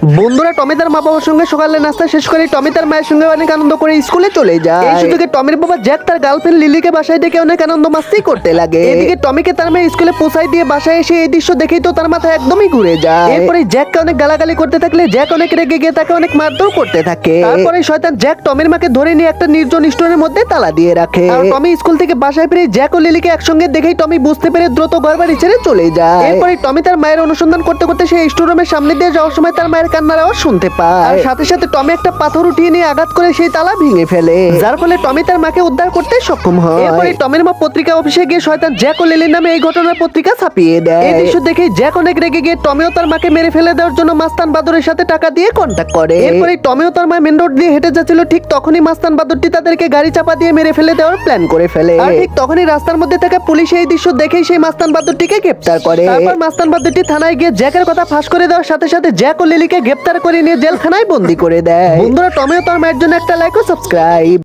বন্ধুরা টমি তার মা বাবার সঙ্গে সকালে নাস্তা শেষ করে টমি তার মায়ের সঙ্গে অনেক আনন্দ করে স্কুলে চলে যায়। এই সুযোগে টমির বাবা জ্যাক তার গার্লফ্রেন্ড লিলিকে বাসায় ডেকে অনেক আনন্দ মাস্তি করতে লাগে। এদিকে টমিকে তার মেয়ে স্কুলে পৌঁছাই দিয়ে বাসায় এসে এই দৃশ্য দেখেই তো তার মাথা একদমই ঘুরে যায়। এরপরে জ্যাককে অনেক গালাগালি করতে থাকলে জ্যাক অনেক রেগে গিয়ে তাকে অনেক মারধর করতে থাকে। তারপরে শয়তান জ্যাক টমির মাকে ধরে নিয়ে একটা নির্জন স্টোরের মধ্যে তালা দিয়ে রাখে। আর টমি স্কুল থেকে বাসায় ফিরে জ্যাক ও লিলিকে একসঙ্গে দেখেই টমি বুঝতে পেরে দ্রুত ঘর বাড়ি ছেড়ে চলে যায়। এরপরে টমি তার মায়ের অনুসন্ধান করতে করতে সেই স্টোর রুমের সামনে দিয়ে যাওয়ার সময় তার মায়ের কান্নার আওয়াজ শুনতে পায়। আর সাথে সাথে টমি একটা পাথর উঠিয়ে নিয়ে আঘাত করে সেই তালা ভেঙে ফেলে। যার ফলে টমি তার মাকে উদ্ধার করতে সক্ষম হয়। এরপরে টমির মা পত্রিকা অফিসে গিয়ে শয়তান জ্যাক ও লিলির নামে এই ঘটনার পত্রিকা ছাপিয়ে দেয়। এই দৃশ্য দেখে জ্যাক অনেক রেগে গিয়ে টমিও তার মাকে মেরে ফেলে দেওয়ার জন্য মাস্তান বাদরের সাথে টাকা দিয়ে কন্ট্যাক্ট করে। এরপরে টমিও তার মা মেন রোড দিয়ে হেঁটে যাচ্ছিল ঠিক তখনই মাস্তান বাদরটি তাদেরকে গাড়ি চাপা দিয়ে মেরে ফেলে দেওয়ার প্ল্যান করে ফেলে। আর ঠিক তখনই রাস্তার মধ্যে থাকা পুলিশ এই দৃশ্য দেখেই সেই মাস্তান বাদরটিকে গ্রেপ্তার করে। তারপর মাস্তান বাদরটি থানায় গিয়ে জ্যাকের কথা ফাঁস করে দেওয়ার সাথে সাথে জ্যাক ও লিলিকে গ্রেপ্তার করে নিয়ে জেলখানায় বন্দি করে দেয়। বন্ধুরা, টমেটো তার মায়ের জন্য একটা লাইক ও সাবস্ক্রাইব